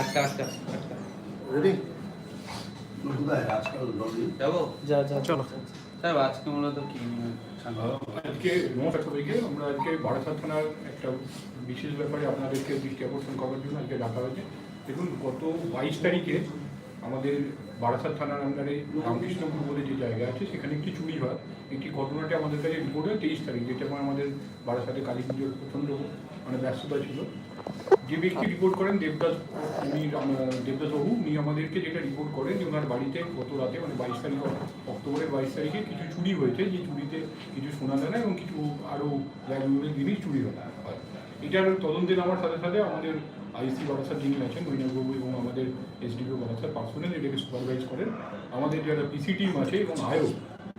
আটকা আটকা আটকা। রেডি কোথায়? আজকাল জলদি যাব? যা যা। চলো। সাহেব আজকে মূলত কি আজকে নমস্কার সবাইকে আমরা আজকে বারাসাত থানার একটা বিশেষ ব্যাপারে আপনাদেরকে দৃষ্টি আকর্ষণ করার জন্য আজকে ডাকা হয়েছে। দেখুন গত বাইশ তারিখে আমাদের বারাসাত থানার আন্ডারে রামকৃষ্ণপুর বলে যে জায়গা আছে সেখানে একটি চুরি হয়। একটি ঘটনাটি আমাদের কাছে রিপোর্ট হয় তেইশ তারিখ যেটা আমার আমাদের বারাসাতে কালী পুজোর প্রচণ্ড মানে ব্যস্ততা ছিল। যে ব্যক্তি রিপোর্ট করেন, দেবদাস, উনি দেবদাস বাবু, উনি আমাদেরকে যেটা রিপোর্ট করেন যে ওনার বাড়িতে গত রাতে মানে বাইশ তারিখ, অক্টোবরের বাইশ তারিখে কিছু চুরি হয়েছে। যে চুরিতে কিছু সোনা দানা এবং কিছু আরও ভ্যালুয়েবল জিনিস চুরি হয় এটার তদন্তে নামার সাথে সাথে আমাদের আইসি বারাসাত যিনি আছেন মৈনাকবাবু এবং আমাদের এসডিপিও বারাসাত পার্সোনাল এটাকে সুপারভাইজ করেন। আমাদের যারা পিসি টিম আছে এবং আয়ো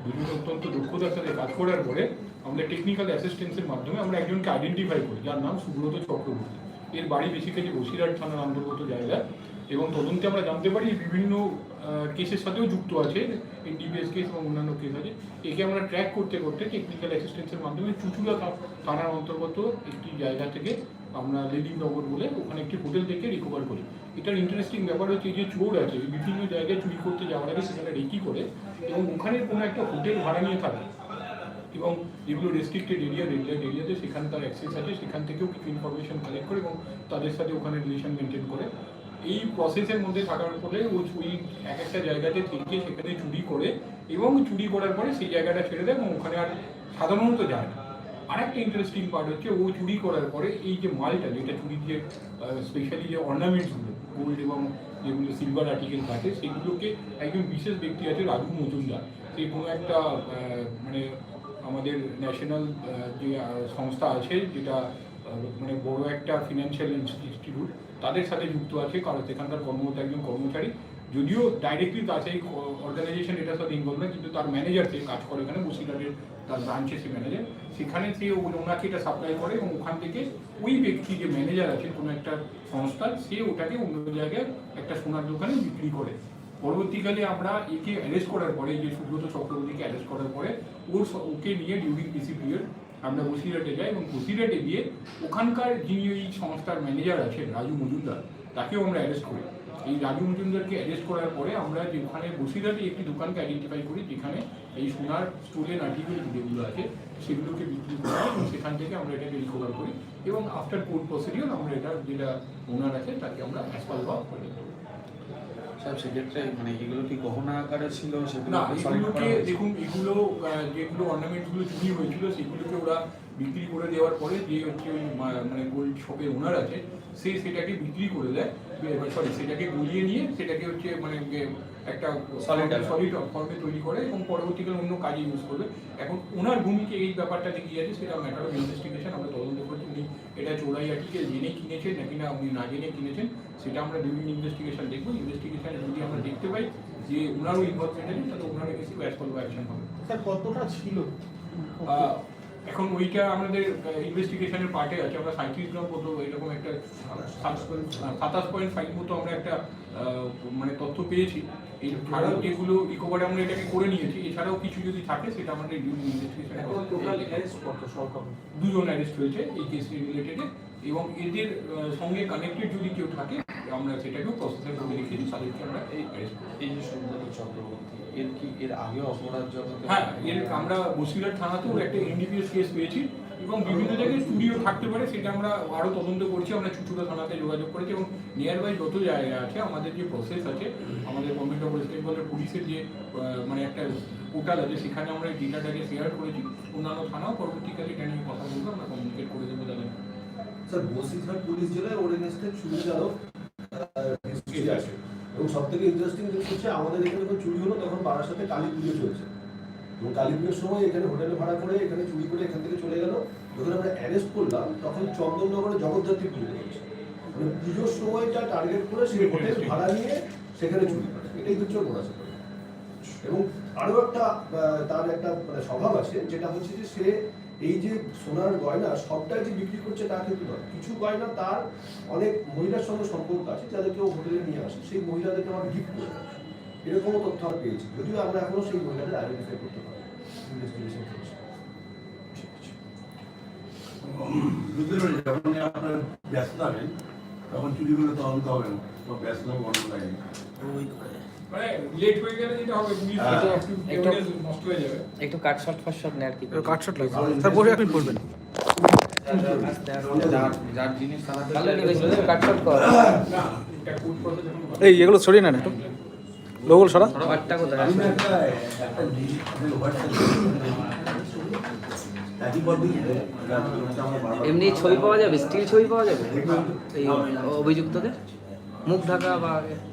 বিভিন্ন অত্যন্ত দক্ষতার সাথে কাজ করার পরে আমাদের টেকনিক্যাল অ্যাসিস্ট্যান্সের মাধ্যমে আমরা একজনকে আইডেন্টিফাই করি, যার নাম সুব্রত চক্রবর্তী। এর বাড়ি বেসিক্যালি বসিরহাট থানার অন্তর্গত জায়গা এবং তদন্তে আমরা জানতে পারি বিভিন্ন কেসের সাথেও যুক্ত আছে এনডিপিএস কেস এবং অন্যান্য কেস আছে। একে আমরা ট্র্যাক করতে করতে টেকনিক্যাল অ্যাসিস্ট্যান্সের মাধ্যমে চুচুড়া থানার অন্তর্গত একটি জায়গা থেকে আমরা লেডিনগর বলে ওখানে একটি হোটেল থেকে রিকভার করি। এটার ইন্টারেস্টিং ব্যাপার হচ্ছে যে চোর আছে বিভিন্ন জায়গায় চুরি করতে যাওয়ার আগে সেখানে রেকি করে এবং ওখানে কোনো একটা হোটেল ভাড়া নিয়ে থাকে এবং যেগুলো রেস্ট্রিক্টেড এরিয়া লাইট এরিয়াতে সেখানে তার অ্যাক্সেস আছে, সেখান থেকেও কিছু ইনফরমেশন কালেক্ট করে এবং তাদের সাথে ওখানে রিলেশন মেনটেন করে। এই প্রসেসের মধ্যে থাকার ফলে ও ওই এক একটা জায়গাতে থেকে সেখানে চুরি করে এবং চুরি করার পরে সেই জায়গাটা ছেড়ে দেয় এবং ওখানে আর সাধারণত যায় না। আরেকটা ইন্টারেস্টিং পার্ট হচ্ছে, ও চুরি করার পরে এই যে মালটা, যেটা চুরির যে স্পেশালি যে অর্নামেন্টসগুলো গোল্ড এবং যেগুলো সিলভার আর্টিকেল থাকে সেগুলোকে একজন বিশেষ ব্যক্তি আছে রাজু মজুমদার। সে কোনো একটা মানে আমাদের ন্যাশনাল যে সংস্থা আছে, যেটা মানে বড় একটা ফিনান্সিয়াল ইনস্টিটিউট তাদের সাথে যুক্ত আছে, কারণ সেখানকার কর্মরত একজন কর্মচারী। যদিও ডাইরেক্টলি তার সেই অর্গানাইজেশন এটার সাথে ইনভলভ না, কিন্তু তার ম্যানেজার সে কাজ করে এখানে বসিরহাটের তার ব্রাঞ্চে সে ম্যানেজার সেখানে সে ওনাকে এটা সাপ্লাই করে এবং ওখান থেকে ওই ব্যক্তি যে ম্যানেজার আছে কোনো একটা সংস্থার সে ওটাকে অন্য জায়গায় একটা সোনার দোকানে বিক্রি করে। পরবর্তীকালে আমরা একে অ্যারেস্ট করার পরে, যে সুব্রত চক্রবর্তীকে অ্যারেস্ট করার পরে, ওর ওকে নিয়ে ডিউরিং পিসি পিরিয়ড আমরা বসিরহাটে যাই এবং বসিরহাটে গিয়ে ওখানকার যিনি ওই সংস্থার ম্যানেজার আছেন, রাজু মজুমদার, তাকেও আমরা অ্যারেস্ট করি। এই রাজু মজুমদারকে অ্যারেস্ট করার পরে আমরা যেখানে বসিরহাটে একটি দোকানকে আইডেন্টিফাই করি, যেখানে এই সোনার স্টোলেন আর্টিকেল যেগুলো আছে, সেগুলোকে বিক্রি করা এবং সেখান থেকে আমরা এটাকে রিকভার করি এবং আফটার কোর্ট প্রসিডিওর আমরা এটা যেটা ওনার আছে, তাকে আমরা অ্যাসপাল বা করে। দেবো সাহেব সেক্ষেত্রে মানে এগুলো কি গহনা আকারে ছিল? সেগুলো না এগুলোকে দেখুন এগুলো যেগুলো অর্নামেন্টগুলো চুরি হয়েছিল সেগুলোকে ওরা বিক্রি করে দেওয়ার পরে যে হচ্ছে ওই মানে গোল্ড শপের ওনার আছে সে সেটাকে বিক্রি করে দেয়। সরি সেটাকে গলিয়ে নিয়ে সেটাকে হচ্ছে মানে একটা আকার। সলিড ফর্মে তৈরি করে এবং পরবর্তীকালে অন্য কাজে ইউজ করবে। এখন ওনার ভূমিকা এই ব্যাপারটাতে কি আছে সেটা ম্যাটার অফ ইনভেস্টিগেশন আমরা তদন্ত করছি। উনি এটা চোরাই আর্টিকেল জেনে কিনেছেন নাকি না উনি না জেনে কিনেছেন সেটা আমরা ডিউরিং ইনভেস্টিগেশন দেখব। ইনভেস্টিগেশন যদি আমরা দেখতে পাই যে ওনারও ইনভলভমেন্ট আছে তাহলে ওনার কিছু অ্যাজ করব অ্যাকশন হবে। স্যার কতটা ছিল? এখন ওইটা আমাদের ইনভেস্টিগেশনের পার্টে আছে আমরা সাঁত্রিশ গ্রাম মতো এরকম একটা সাতাশ পয়েন্ট ফাইভ মতো আমরা একটা মানে তথ্য পেয়েছি। এছাড়াও যেগুলো রিকভারি আমরা এটাকে করে নিয়েছি এছাড়াও কিছু যদি থাকে সেটা আমাদের ইনভেস্টিগেশন দুজন অ্যারেস্ট হয়েছে এই কেস রিলেটেড এবং এদের সঙ্গে কানেক্টেড যদি কেউ থাকে আমরা সেটাকেও প্রসেসের করে রেখেছি তাদেরকে আমরা এই অ্যারেস্ট এই যে সুব্রত চক্রবর্তী। এর কি এর আগে অপরাধ জগতে হ্যাঁ এর আমরা বসিরহাট থানাতেও একটা এনডিপিএস কেস পেয়েছি এবং বিভিন্ন জায়গায় স্টুডিও থাকতে পারে সেটা আমরা আরও তদন্ত করছি আমরা চুচুড়া থানাতে যোগাযোগ করেছি এবং নিয়ার বাই যত জায়গা আছে আমাদের যে প্রসেস আছে আমাদের গভর্নমেন্ট ওয়েস্ট বেঙ্গলের পুলিশের যে মানে একটা পোর্টাল আছে সেখানে আমরা এই ডেটাটাকে শেয়ার করেছি। অন্যান্য থানাও পরবর্তীকালে এটা নিয়ে কথা বলব আমরা কমিউনিকেট করে দেবো তাদের। স্যার বসিরহাট পুলিশ জেলায় ওর এগেনস্টে আছে। এবং সব থেকে ইন্টারেস্টিং জিনিস হচ্ছে আমাদের এখানে যখন চুরি হলো তখন বারাসাতে কালী পুজো চলছে। এবং কালী পুজোর সময় এখানে হোটেলে ভাড়া করে এখানে চুরি করে এখান থেকে চলে গেল। যখন আমরা অ্যারেস্ট করলাম, তখন চন্দননগরে জগদ্ধাত্রী পুজো চলছে মানে পুজোর সময়টা টার্গেট করে সেই হোটেল ভাড়া নিয়ে সেখানে চুরি করে। এটাই হচ্ছে ওর এবং আরও একটা তার একটা মানে স্বভাব আছে, যেটা হচ্ছে যে সে এই যে সোনার গয়না সবটাই যে বিক্রি করছে তা কিন্তু নয়। কিছু গয়না তার অনেক মহিলার সঙ্গে সম্পর্ক আছে যাদেরকে ও হোটেলে নিয়ে আসে। সেই মহিলাদেরকে আমার গিফট করে। এরকমও তথ্য আমরা পেয়েছি। যদিও আমরা এখনও সেই মহিলাদের আইডেন্টিফাই করতে পারি ইনভেস্টিগেশন চলছে বুঝতে পারি যখন আপনার ব্যস্ত থাকেন তখন চুরি করে তদন্ত হবে না তোমার ব্যাস নাম বন্ধ লাগে লেট গেলে যেটা হবে হ্যাঁ। একটু নষ্ট হয়ে যাবে। একটু কাট শট ফাট নেয় আর কি লাগবে। স্যার বসে কাট শট কর। না এটা কোর্ট প্রসেস যখন এই এগুলো সরিয়ে নেন একটু। লোকগুলো সরা। কোথায় এমনি ছবি পাওয়া যাবে? স্টিল ছবি পাওয়া যাবে? এই অভিযুক্তদের? মুখ ঢাকা বা